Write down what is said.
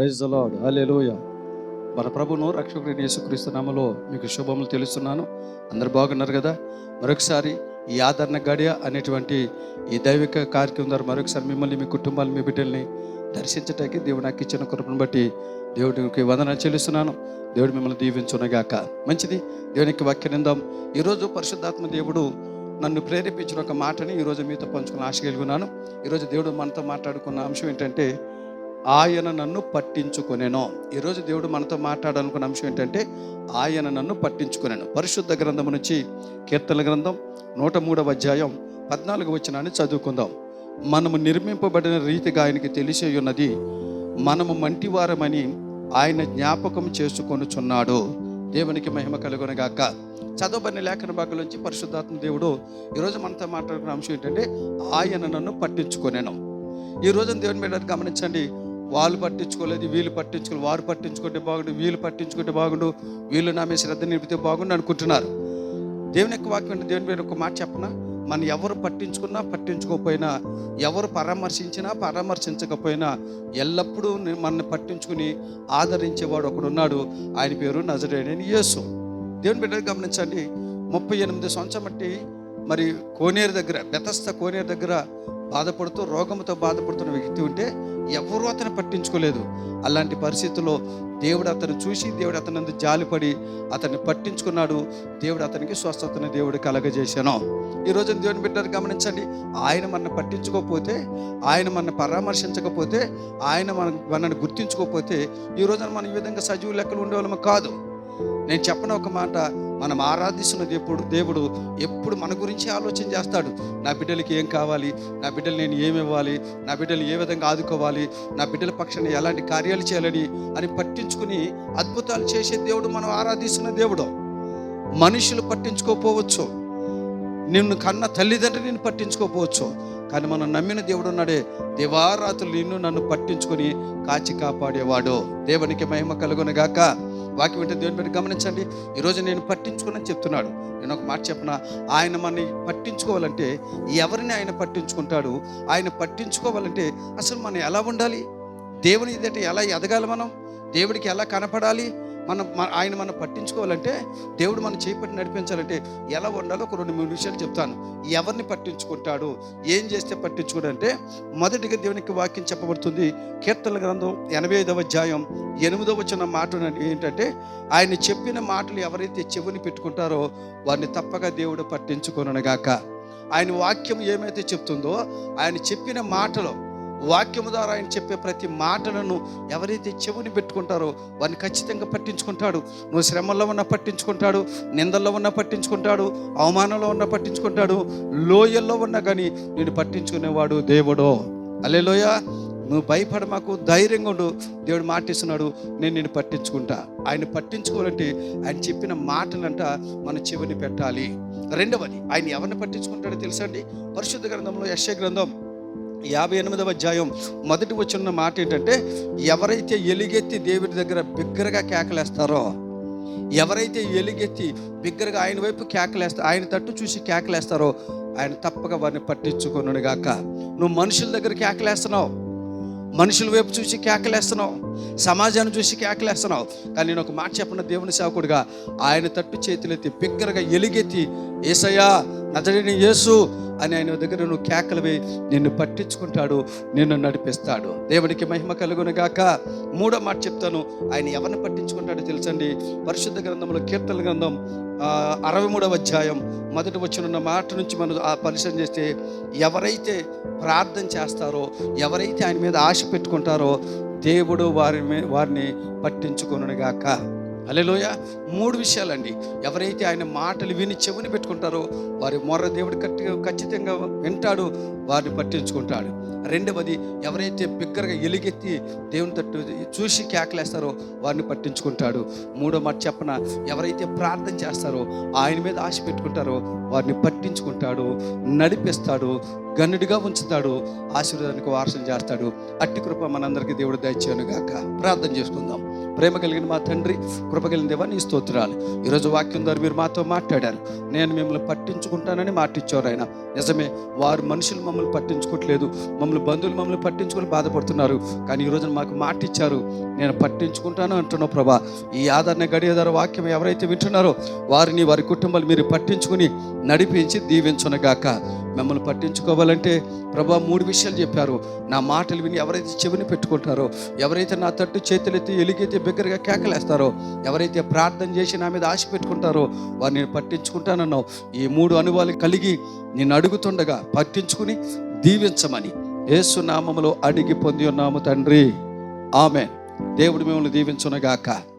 Praise lord హల్లెలూయా మన ప్రభును రక్షకుడిని యేసుక్రీస్తు నామలో మీకు శుభములు తెలుస్తున్నాను. అందరు బాగున్నారు కదా? మరొకసారి ఈ ఆదరణ గడియ అనేటువంటి ఈ దైవిక కార్యక్రమం ద్వారా మరొకసారి మిమ్మల్ని మీ కుటుంబాలు మీ బిడ్డల్ని దర్శించటానికి దేవుడు నాకు ఇచ్చిన కృపను బట్టి దేవుడికి వందన చెల్లిస్తున్నాను. దేవుడు మిమ్మల్ని దీవించునగాక. మంచిది. దేవునికి వాక్యనిందాం ఈరోజు పరిశుద్ధాత్మ దేవుడు నన్ను ప్రేరేపించిన ఒక మాటని ఈరోజు మీతో పంచుకుని ఆశ కలిగి ఉన్నాను. ఈరోజు దేవుడు మనతో మాట్లాడుకున్న అంశం ఏంటంటే ఆయన నన్ను పట్టించుకునేను. ఈరోజు దేవుడు మనతో మాట్లాడాలనుకున్న అంశం ఏంటంటే ఆయన నన్ను పట్టించుకునేను. పరిశుద్ధ గ్రంథం నుంచి కీర్తన గ్రంథం నూట మూడవ అధ్యాయం పద్నాలుగు వచ్చినాన్ని చదువుకుందాం. మనము నిర్మింపబడిన రీతిగా ఆయనకి తెలిసే ఉన్నది మనము మంటివారమని ఆయన జ్ఞాపకం చేసుకొనుచున్నాడు. దేవునికి మహిమ కలుగునగాక చదవబడిన లేఖన భాగంలోంచి పరిశుద్ధాత్మ దేవుడు ఈరోజు మనతో మాట్లాడుకున్న అంశం ఏంటంటే ఆయన నన్ను పట్టించుకునేను. ఈ రోజున దేవుని మీద గమనించండి. వాళ్ళు పట్టించుకోలేదు వీళ్ళు పట్టించుకోలేదు వారు పట్టించుకుంటే బాగుండు వీళ్ళు పట్టించుకుంటే బాగుండు వీళ్ళు నా మీద శ్రద్ధ నిలిపితే బాగుండు అనుకుంటున్నారు. దేవుని యొక్క వాక్యం అంటే దేవుని మీద ఒక మాట చెప్పనా? మనం ఎవరు పట్టించుకున్నా పట్టించుకోకపోయినా ఎవరు పరామర్శించినా పరామర్శించకపోయినా ఎల్లప్పుడూ మనల్ని పట్టించుకుని ఆదరించేవాడు ఒకడున్నాడు ఆయన పేరు నజరేడని యేసు. దేవుని బిడ్డ గమనించండి. ముప్పై ఎనిమిది సంవత్సరం బట్టి మరి కోనేరు దగ్గర బెతస్త కోనేరు దగ్గర బాధపడుతూ రోగంతో బాధపడుతున్న వ్యక్తి ఉంటే ఎవరు అతను పట్టించుకోలేదు. అలాంటి పరిస్థితుల్లో దేవుడు అతను చూసి దేవుడు అతని జాలిపడి అతన్ని పట్టించుకున్నాడు. దేవుడు అతనికి స్వస్థతను దేవుడు కలగజేశాను. ఈ దేవుని బిడ్డను గమనించండి. ఆయన మన పట్టించుకోకపోతే ఆయన మన పరామర్శించకపోతే ఆయన మన మనల్ని గుర్తించుకోకపోతే ఈ రోజున మనం ఈ విధంగా సజీవ లెక్కలు ఉండేవాళ్ళము కాదు. నేను చెప్పిన ఒక మాట మనం ఆరాధిస్తున్న దేవుడు దేవుడు ఎప్పుడు మన గురించి ఆలోచన చేస్తాడు. నా బిడ్డలకి ఏం కావాలి? నా బిడ్డలు నేను ఏమి ఇవ్వాలి? నా బిడ్డలు ఏ విధంగా ఆదుకోవాలి? నా బిడ్డల పక్షాన ఎలాంటి కార్యాలు చేయాలని అని పట్టించుకుని అద్భుతాలు చేసే దేవుడు మనం ఆరాధిస్తున్న దేవుడు. మనుషులు పట్టించుకోకపోవచ్చు నిన్ను కన్న తల్లిదండ్రులు నిన్ను పట్టించుకోకపోవచ్చు కానీ మనం నమ్మిన దేవుడు ఉన్నాడే. దేవారాతులు నిన్ను నన్ను పట్టించుకొని కాచి కాపాడేవాడు. దేవునికి మహిమ కలుగునగాక గాక. వాక్యం అంటే దేవుని పెట్టి గమనించండి. ఈరోజు నేను పట్టించుకుని చెప్తున్నాడు. నేను ఒక మాట చెప్పిన? ఆయన మనని పట్టించుకోవాలంటే ఎవరిని ఆయన పట్టించుకుంటాడు? ఆయన పట్టించుకోవాలంటే అసలు మనం ఎలా ఉండాలి? దేవుని ఎదుట ఎలా ఎదగాలి మనం? దేవుడికి ఎలా కనపడాలి? మనం ఆయన మనం పట్టించుకోవాలంటే దేవుడు మనం చేపట్టి నడిపించాలంటే ఎలా ఉండాలో ఒక రెండు మూడు విషయాలు చెప్తాను. ఎవరిని పట్టించుకుంటాడు? ఏం చేస్తే పట్టించుకోడంటే మొదటిగా దేవునికి వాక్యం చెప్పబడుతుంది కీర్తన గ్రంథం ఎనభై ఐదవ అధ్యాయం ఎనిమిదవ వచ్చిన మాట ఏంటంటే ఆయన చెప్పిన మాటలు ఎవరైతే చెవిని పెట్టుకుంటారో వారిని తప్పక దేవుడు పట్టించుకొనగాక ఆయన వాక్యం ఏమైతే చెప్తుందో ఆయన చెప్పిన మాటలు వాక్యము ద్వారా ఆయన చెప్పే ప్రతి మాటలను ఎవరైతే చెవుని పెట్టుకుంటారో వారిని ఖచ్చితంగా పట్టించుకుంటాడు. నువ్వు శ్రమల్లో ఉన్న పట్టించుకుంటాడు నిందల్లో ఉన్న పట్టించుకుంటాడు అవమానంలో ఉన్న పట్టించుకుంటాడు లోయల్లో ఉన్నా కానీ నేను పట్టించుకునేవాడు దేవుడో. అలే లోయ నువ్వు భయపడ మాకు ధైర్యంగా ఉండు. దేవుడు మాటిస్తున్నాడు నేను నేను పట్టించుకుంటా. ఆయన పట్టించుకోవాలంటే ఆయన చెప్పిన మాటలంట మన చెవిని పెట్టాలి. రెండవది ఆయన ఎవరిని పట్టించుకుంటాడో తెలుసా అండి? పరిశుద్ధ గ్రంథంలో యశ గ్రంథం యాభై ఎనిమిదవ అధ్యాయం. మొదటి వచ్చిన మాట ఏంటంటే ఎవరైతే ఎలుగెత్తి దేవుడి దగ్గర బిగ్గరగా కేకలేస్తారో ఎవరైతే ఎలుగెత్తి బిగ్గరగా ఆయన వైపు కేకలేస్తా ఆయన తట్టు చూసి కేకలేస్తారో ఆయన తప్పక వారిని పట్టించుకొనుడు గాక నువ్వు మనుషుల దగ్గర కేకలేస్తున్నావు. మనుషుల వైపు చూసి కేకలేస్తున్నావు. సమాజాన్ని చూసి కేకలేస్తున్నావు. కానీ నేను ఒక మాట చెప్పిన దేవుని సేవకుడిగా. ఆయన తట్టు చేతులెత్తి బిగ్గరగా ఎలుగెత్తి ఏసయ్యా నజడిని యేసు అని ఆయన దగ్గర నువ్వు కేకలు వేయి నిన్ను పట్టించుకుంటాడు నిన్ను నడిపిస్తాడు. దేవునికి మహిమ కలుగునగాక మూడో మాట చెప్తాను ఆయన ఎవరిని పట్టించుకుంటాడో తెలుసండి? పరిశుద్ధ గ్రంథంలో కీర్తన గ్రంథం అరవై మూడవ అధ్యాయం మొదటి వచ్చిన మాట నుంచి మనం ఆ పరిశీలన చేస్తే ఎవరైతే ప్రార్థన చేస్తారో ఎవరైతే ఆయన మీద ఆశ పెట్టుకుంటారో దేవుడు వారి వారిని పట్టించుకొనుగాక. అలెలోయ మూడు విషయాలండి. ఎవరైతే ఆయన మాటలు విని చెవిని పెట్టుకుంటారో వారి మొర్ర దేవుడు కట్టి ఖచ్చితంగా వింటాడు వారిని పట్టించుకుంటాడు. రెండవది ఎవరైతే బిగ్గరగా ఎలుగెత్తి దేవుని తట్టు చూసి కేకలేస్తారో వారిని పట్టించుకుంటాడు. మూడో మాట చెప్పన ఎవరైతే ప్రార్థన చేస్తారో ఆయన మీద ఆశ పెట్టుకుంటారో వారిని పట్టించుకుంటాడు నడిపిస్తాడు గన్నుడిగా ఉంచుతాడు ఆశీర్వాదానికి వారసం చేస్తాడు. అట్టి కృప మనందరికీ దేవుడు దయచేయను గాక ప్రార్థన చేసుకుందాం. ప్రేమ కలిగిన మా తండ్రి కృప కృపగలిగిన దేవా నీ స్తోత్రాలు. ఈరోజు వాక్యం ద్వారా మీరు మాతో మాట్లాడారు. నేను మిమ్మల్ని పట్టించుకుంటానని మాటిచ్చారు ఆయన. నిజమే వారు మనుషులు మమ్మల్ని పట్టించుకోవట్లేదు మమ్మల్ని బంధువులు మమ్మల్ని పట్టించుకొని బాధపడుతున్నారు. కానీ ఈరోజు మాకు మాటిచ్చారు. నేను పట్టించుకుంటాను అంటున్నావు ప్రభా. ఈ ఆదరణ గడియ ధర వాక్యం ఎవరైతే వింటున్నారో వారిని వారి కుటుంబాలు మీరు పట్టించుకుని నడిపించి దీవించునగాక. మిమ్మల్ని పట్టించుకోవాలంటే ప్రభా మూడు విషయాలు చెప్పారు. నా మాటలు విని ఎవరైతే చెవిని పెట్టుకుంటారో ఎవరైతే నా తట్టు చేతులెత్తి ఎలుగైతే బిగ్గరగా కేకలేస్తారో ఎవరైతే ప్రార్థన చేసి నా మీద ఆశ పెట్టుకుంటారో వారిని నేను పట్టించుకుంటానన్నావు. ఈ మూడు అనుభవాలు కలిగి నేను అడుగుతుండగా పట్టించుకుని దీవించమని యేసు నామములో అడిగి పొంది ఉన్నాము తండ్రి. ఆమె దేవుడు మిమ్మల్ని దీవించునగాక.